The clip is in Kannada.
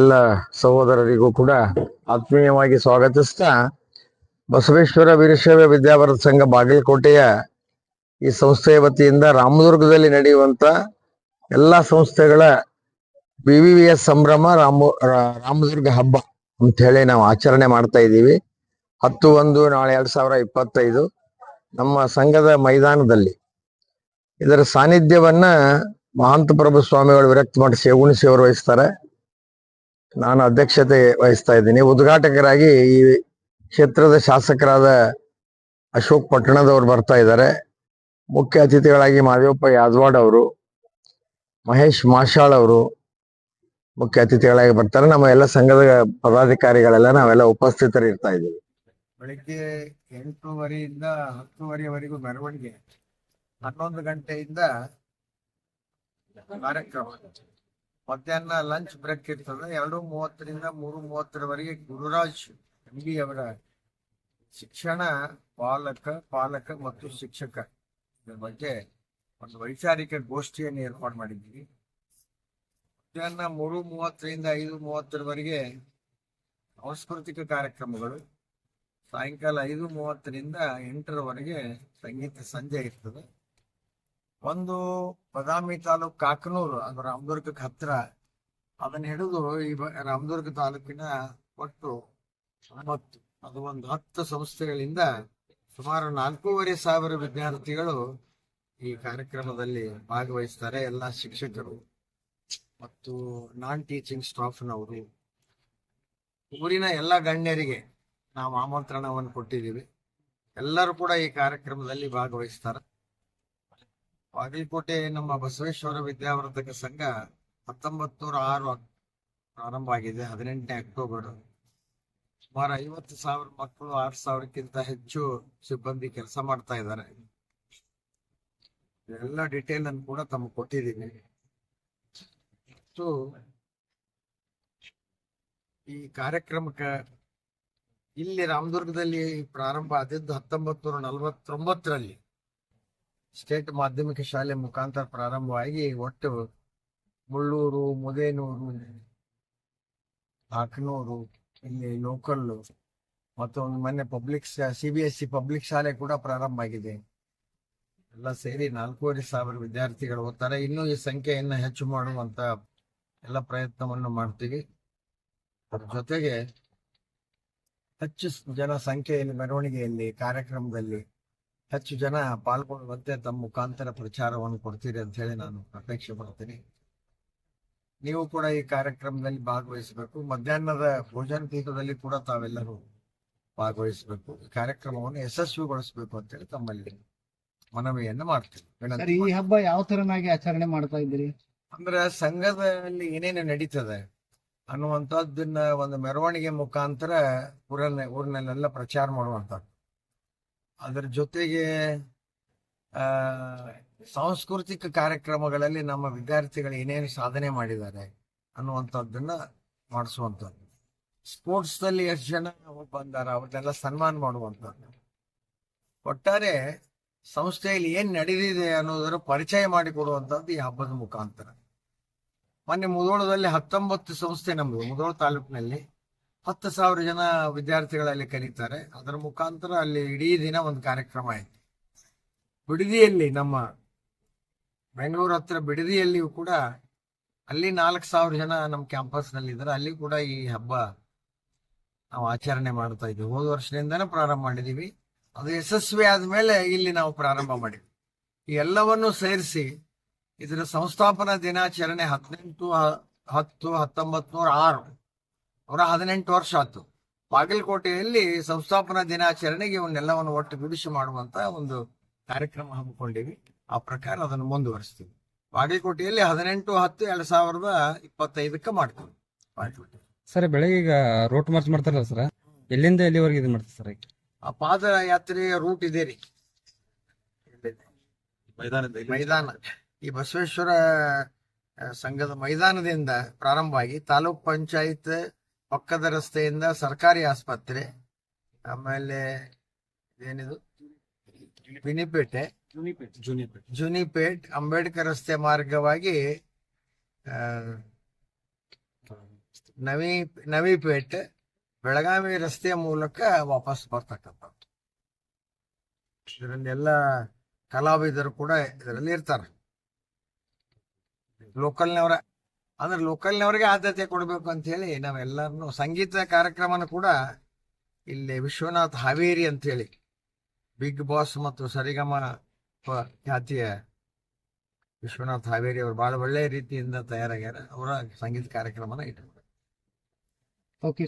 ಎಲ್ಲ ಸಹೋದರರಿಗೂ ಕೂಡ ಆತ್ಮೀಯವಾಗಿ ಸ್ವಾಗತಿಸ್ತಾ ಬಸವೇಶ್ವರ ವೀರಶೈವ ವಿದ್ಯಾವರ್ಧ ಸಂಘ ಬಾಗಲಕೋಟೆಯ ಈ ಸಂಸ್ಥೆಯ ವತಿಯಿಂದ ರಾಮದುರ್ಗದಲ್ಲಿ ನಡೆಯುವಂತ ಎಲ್ಲಾ ಸಂಸ್ಥೆಗಳ ಬಿ ವಿ ಎಸ್ ಸಂಭ್ರಮ ರಾಮ ರಾಮದುರ್ಗ ಹಬ್ಬ ಅಂತ ಹೇಳಿ ನಾವು ಆಚರಣೆ ಮಾಡ್ತಾ ಇದ್ದೀವಿ. ಹತ್ತು ಒಂದು ನಾಳೆ ಎರಡ್ ಸಾವಿರ ಇಪ್ಪತ್ತೈದು ನಮ್ಮ ಸಂಘದ ಮೈದಾನದಲ್ಲಿ. ಇದರ ಸಾನ್ನಿಧ್ಯವನ್ನ ಮಹಾಂತ ಪ್ರಭು ಸ್ವಾಮಿಗಳು ವಿರಕ್ತ ಮಠ ಸೇಗುಣಿಸಿ ಅವರು ವಹಿಸ್ತಾರೆ. ನಾನು ಅಧ್ಯಕ್ಷತೆ ವಹಿಸ್ತಾ ಇದ್ದೀನಿ. ಉದ್ಘಾಟಕರಾಗಿ ಈ ಕ್ಷೇತ್ರದ ಶಾಸಕರಾದ ಅಶೋಕ್ ಪಟ್ಟಣದವರು ಬರ್ತಾ ಇದ್ದಾರೆ. ಮುಖ್ಯ ಅತಿಥಿಗಳಾಗಿ ಮಾದೇವಪ್ಪ ಯಾದವಾಡ್ ಅವರು, ಮಹೇಶ್ ಮಾಶಾಳ್ ಅವರು ಮುಖ್ಯ ಅತಿಥಿಗಳಾಗಿ ಬರ್ತಾರೆ. ನಮ್ಮ ಎಲ್ಲ ಸಂಘದ ಪದಾಧಿಕಾರಿಗಳೆಲ್ಲ ನಾವೆಲ್ಲ ಉಪಸ್ಥಿತರು ಇರ್ತಾ ಇದ್ದೀವಿ. ಬೆಳಿಗ್ಗೆ ಎಂಟೂವರೆಯಿಂದ ಹತ್ತುವರೆವರೆಗೂ ಮೆರವಣಿಗೆ, ಹನ್ನೊಂದು ಗಂಟೆಯಿಂದ ಕಾರ್ಯಕ್ರಮ. ಮಧ್ಯಾಹ್ನ ಲಂಚ್ ಬ್ರೇಕ್ ಇರ್ತದೆ. ಎರಡು ಮೂವತ್ತರಿಂದ ಮೂರು ಮೂವತ್ತರವರೆಗೆ ಗುರುರಾಜ್ ಎಂಬಿ ಅವರ ಶಿಕ್ಷಣ ಪಾಲಕ ಪಾಲಕ ಮತ್ತು ಶಿಕ್ಷಕ ಇದರ ಬಗ್ಗೆ ಒಂದು ವೈಚಾರಿಕ ಗೋಷ್ಠಿಯನ್ನು ಏರ್ಪಾಡು ಮಾಡಿದ್ದೀವಿ. ಮಧ್ಯಾಹ್ನ ಮೂರು ಮೂವತ್ತರಿಂದ ಐದು ಮೂವತ್ತರವರೆಗೆ ಸಾಂಸ್ಕೃತಿಕ ಕಾರ್ಯಕ್ರಮಗಳು. ಸಾಯಂಕಾಲ ಐದು ಮೂವತ್ತರಿಂದ ಎಂಟರವರೆಗೆ ಸಂಗೀತ ಸಂಜೆ ಇರ್ತದೆ. ಒಂದು ಬದಾಮಿ ತಾಲೂಕ್ ಕಾಕನೂರು ಅದು ರಾಮದುರ್ಗಕ್ಕೆ ಹತ್ರ, ಅದನ್ನ ಹಿಡಿದು ಈ ರಾಮದುರ್ಗ ತಾಲೂಕಿನ ಒಟ್ಟು ಒಂಬತ್ತು, ಅದು ಒಂದು ಹತ್ತು ಸಂಸ್ಥೆಗಳಿಂದ ಸುಮಾರು ನಾಲ್ಕೂವರೆ ಸಾವಿರ ವಿದ್ಯಾರ್ಥಿಗಳು ಈ ಕಾರ್ಯಕ್ರಮದಲ್ಲಿ ಭಾಗವಹಿಸ್ತಾರೆ, ಎಲ್ಲ ಶಿಕ್ಷಕರು ಮತ್ತು ನಾನ್ ಟೀಚಿಂಗ್ ಸ್ಟಾಫ್ನವರು ಊರಿನ ಎಲ್ಲ ಗಣ್ಯರಿಗೆ ನಾವು ಆಮಂತ್ರಣವನ್ನು ಕೊಟ್ಟಿದ್ದೀವಿ. ಎಲ್ಲರೂ ಕೂಡ ಈ ಕಾರ್ಯಕ್ರಮದಲ್ಲಿ ಭಾಗವಹಿಸ್ತಾರೆ. ಬಾಗಲಕೋಟೆ ನಮ್ಮ ಬಸವೇಶ್ವರ ವಿದ್ಯಾವರ್ಧಕ ಸಂಘ ಹತ್ತೊಂಬತ್ತು ನೂರ ಆರು ಪ್ರಾರಂಭ ಆಗಿದೆ, ಹದಿನೆಂಟನೇ ಅಕ್ಟೋಬರ್. ಸುಮಾರು ಐವತ್ತು ಸಾವಿರ ಮಕ್ಕಳು ಆರು ಸಾವಿರಕ್ಕಿಂತ ಹೆಚ್ಚು ಸಿಬ್ಬಂದಿ ಕೆಲಸ ಮಾಡ್ತಾ ಇದ್ದಾರೆ. ಎಲ್ಲ ಡಿಟೇಲ್ ಅನ್ನು ಕೂಡ ತಮಗೆ ಕೊಟ್ಟಿದ್ದೀನಿ. ಈ ಕಾರ್ಯಕ್ರಮಕ್ಕೆ ಇಲ್ಲಿ ರಾಮದುರ್ಗದಲ್ಲಿ ಪ್ರಾರಂಭ ಆದದ್ದು ಹತ್ತೊಂಬತ್ತು ನೂರ ನಲವತ್ತೊಂಬತ್ತರಲ್ಲಿ. ಸ್ಟೇಟ್ ಮಾಧ್ಯಮಿಕ ಶಾಲೆ ಮುಖಾಂತರ ಪ್ರಾರಂಭವಾಗಿ ಒಟ್ಟು ಮುಳ್ಳೂರು ಮುದೇನೂರು ಹಾಕನೂರು ಇಲ್ಲಿ ಲೋಕಲ್ ಮತ್ತು ಮೊನ್ನೆ public C B S C public ಶಾಲೆ ಕೂಡ ಪ್ರಾರಂಭ ಆಗಿದೆ. ಎಲ್ಲ ಸೇರಿ ನಾಲ್ಕೂವರೆ ಸಾವಿರ ವಿದ್ಯಾರ್ಥಿಗಳು ಓದ್ತಾರೆ. ಇನ್ನೂ ಈ ಸಂಖ್ಯೆಯನ್ನು ಹೆಚ್ಚು ಮಾಡುವಂತ ಎಲ್ಲ ಪ್ರಯತ್ನವನ್ನು ಮಾಡ್ತೀವಿ. ಅದ್ರ ಜೊತೆಗೆ ಹೆಚ್ಚು ಜನ ಸಂಖ್ಯೆಯಲ್ಲಿ ಮೆರವಣಿಗೆಯಲ್ಲಿ, ಕಾರ್ಯಕ್ರಮದಲ್ಲಿ ಹೆಚ್ಚು ಜನ ಪಾಲ್ಗೊಳ್ಳುವಂತೆ ತಮ್ಮ ಮುಖಾಂತರ ಪ್ರಚಾರವನ್ನು ಕೊಡ್ತೀರಿ ಅಂತ ಹೇಳಿ ನಾನು ಅಪೇಕ್ಷೆ ಪಡ್ತೀನಿ ನೀವು ಕೂಡ ಈ ಕಾರ್ಯಕ್ರಮದಲ್ಲಿ ಭಾಗವಹಿಸಬೇಕು. ಮಧ್ಯಾಹ್ನದ ಭೋಜನ ಪೀಠದಲ್ಲಿ ಕೂಡ ತಾವೆಲ್ಲರೂ ಭಾಗವಹಿಸಬೇಕು. ಈ ಕಾರ್ಯಕ್ರಮವನ್ನು ಯಶಸ್ವಿಗೊಳಿಸಬೇಕು ಅಂತ ಹೇಳಿ ತಮ್ಮಲ್ಲಿ ಮನವಿಯನ್ನು ಮಾಡ್ತೀವಿ ಈ ಹಬ್ಬ ಯಾವ ತರನಾಗಿ ಆಚರಣೆ ಮಾಡ್ತಾ ಇದ್ದೀರಿ? ಅಂದ್ರೆ ಸಂಘದಲ್ಲಿ ಏನೇನು ನಡೀತದೆ ಅನ್ನುವಂಥದ್ದನ್ನ ಒಂದು ಮೆರವಣಿಗೆ ಮುಖಾಂತರ ಊರನ್ನ ಊರಿನಲ್ಲೆಲ್ಲ ಪ್ರಚಾರ ಮಾಡುವಂಥದ್ದು. ಅದರ ಜೊತೆಗೆ ಸಾಂಸ್ಕೃತಿಕ ಕಾರ್ಯಕ್ರಮಗಳಲ್ಲಿ ನಮ್ಮ ವಿದ್ಯಾರ್ಥಿಗಳು ಏನೇನು ಸಾಧನೆ ಮಾಡಿದ್ದಾರೆ ಅನ್ನುವಂಥದ್ದನ್ನ ಮಾಡಿಸುವಂಥದ್ದು. ಸ್ಪೋರ್ಟ್ಸ್ ದಲ್ಲಿ ಎಷ್ಟು ಜನ ಬಂದಾರ ಅವ್ರನ್ನೆಲ್ಲ ಸನ್ಮಾನ ಮಾಡುವಂಥದ್ದು. ಒಟ್ಟಾರೆ ಸಂಸ್ಥೆಯಲ್ಲಿ ಏನ್ ನಡೆದಿದೆ ಅನ್ನೋದರ ಪರಿಚಯ ಮಾಡಿಕೊಡುವಂಥದ್ದು ಈ ಹಬ್ಬದ ಮುಖಾಂತರ. ಮೊನ್ನೆ ಮುಧೋಳದಲ್ಲಿ ಹತ್ತೊಂಬತ್ತು ಸಂಸ್ಥೆ ನಮ್ದು ಮುದೋಳ ತಾಲೂಕಿನಲ್ಲಿ. ಹತ್ತು ಸಾವಿರ ಜನ ವಿದ್ಯಾರ್ಥಿಗಳಲ್ಲಿ ಕರೀತಾರೆ ಅದರ ಮುಖಾಂತರ ಅಲ್ಲಿ ಇಡೀ ದಿನ ಒಂದು ಕಾರ್ಯಕ್ರಮ ಆಯ್ತು ಬಿಡದಿಯಲ್ಲಿ ನಮ್ಮ ಬೆಂಗಳೂರು ಹತ್ರ ಬಿಡದಿಯಲ್ಲಿಯೂ ಕೂಡ ಅಲ್ಲಿ ನಾಲ್ಕು ಸಾವಿರ ಜನ ನಮ್ಮ ಕ್ಯಾಂಪಸ್ನಲ್ಲಿ ಇದ್ದಾರೆ. ಅಲ್ಲಿ ಕೂಡ ಈ ಹಬ್ಬ ನಾವು ಆಚರಣೆ ಮಾಡ್ತಾ ಇದ್ವಿ. ಹೋದ ವರ್ಷದಿಂದನೇ ಪ್ರಾರಂಭ ಮಾಡಿದೀವಿ ಅದು ಯಶಸ್ವಿ ಆದ್ಮೇಲೆ ಇಲ್ಲಿ ನಾವು ಪ್ರಾರಂಭ ಮಾಡಿದ್ವಿ. ಈ ಎಲ್ಲವನ್ನು ಸೇರಿಸಿ ಇದರ ಸಂಸ್ಥಾಪನಾ ದಿನಾಚರಣೆ ಹದಿನೆಂಟು, ಹತ್ತು, ಹತ್ತೊಂಬತ್ತು ನೂರ ಆರು ನೂರ ಹದಿನೆಂಟು ವರ್ಷ ಆಯ್ತು. ಬಾಗಲಕೋಟೆಯಲ್ಲಿ ಸಂಸ್ಥಾಪನಾ ದಿನಾಚರಣೆಗೆ ಇವನ್ನೆಲ್ಲವನ್ನು ಒಟ್ಟುಗೂಡಿಸಿ ಮಾಡುವಂತ ಒಂದು ಕಾರ್ಯಕ್ರಮ ಹಮ್ಮಿಕೊಂಡಿವಿ. ಆ ಪ್ರಕಾರ ಅದನ್ನು ಮುಂದುವರಿಸ್ತೀವಿ. ಬಾಗಲಕೋಟೆಯಲ್ಲಿ ಹದಿನೆಂಟು ಹತ್ತು ಎರಡ್ ಸಾವಿರದ ಇಪ್ಪತ್ತೈದಕ್ಕೆ ಮಾಡ್ತೀವಿ. ಬಾಗಲಕೋಟೆ. ಸರ್ ಬೆಳಗ್ಗೆ ಈಗ ರೋಟ್ ಮಾರ್ಚ್ ಮಾಡ್ತಾರಲ್ಲ ಸರ್? ಎಲ್ಲಿಂದ ಎಲ್ಲಿವರೆಗೆ ಇದು ಮಾಡ್ತಾರೆ ಸರ್ ಆ ಪಾದಯಾತ್ರೆಯ ರೂಟ್ ಇದೆ ರೀ. ಮೈದಾನ. ಈ ಬಸವೇಶ್ವರ ಸಂಘದ ಮೈದಾನದಿಂದ ಪ್ರಾರಂಭವಾಗಿ ತಾಲೂಕ್ ಪಂಚಾಯತ್ ಪಕ್ಕದ ರಸ್ತೆಯಿಂದ ಸರ್ಕಾರಿ ಆಸ್ಪತ್ರೆ, ಆಮೇಲೆ ಏನಿದು ಬಿನಿಪೇಟೆ ಜುನಿಪೇಟ್, ಅಂಬೇಡ್ಕರ್ ರಸ್ತೆ ಮಾರ್ಗವಾಗಿ ನವಿ, ನವಿಪೇಟ್, ಬೆಳಗಾವಿ ರಸ್ತೆಯ ಮೂಲಕ ವಾಪಸ್ ಬರ್ತಕ್ಕಂಥದ್ದು. ಇದರಲ್ಲಿ ಎಲ್ಲ ಕಲಾವಿದರು ಕೂಡ ಇದರಲ್ಲಿ ಇರ್ತಾರೆ ಲೋಕಲ್ನವರ ಅಂದ್ರೆ ಲೋಕಲ್ನವರಿಗೆ ಆದ್ಯತೆ ಕೊಡಬೇಕು ಅಂತ ಹೇಳಿ ನಾವೆಲ್ಲರನ್ನು ಸಂಗೀತ ಕಾರ್ಯಕ್ರಮನ ಕೂಡ ಇಲ್ಲಿ ವಿಶ್ವನಾಥ್ ಹಾವೇರಿ ಅಂತ ಹೇಳಿ ಬಿಗ್ ಬಾಸ್ ಮತ್ತು ಸರಿಗಮ ಖ್ಯಾತಿಯ ವಿಶ್ವನಾಥ್ ಹಾವೇರಿ ಅವರು ಬಹಳ ಒಳ್ಳೆಯ ರೀತಿಯಿಂದ ತಯಾರಾಗ್ಯಾರ. ಅವರ ಸಂಗೀತ ಕಾರ್ಯಕ್ರಮನ ಇಟ್ಟು ಓಕೆ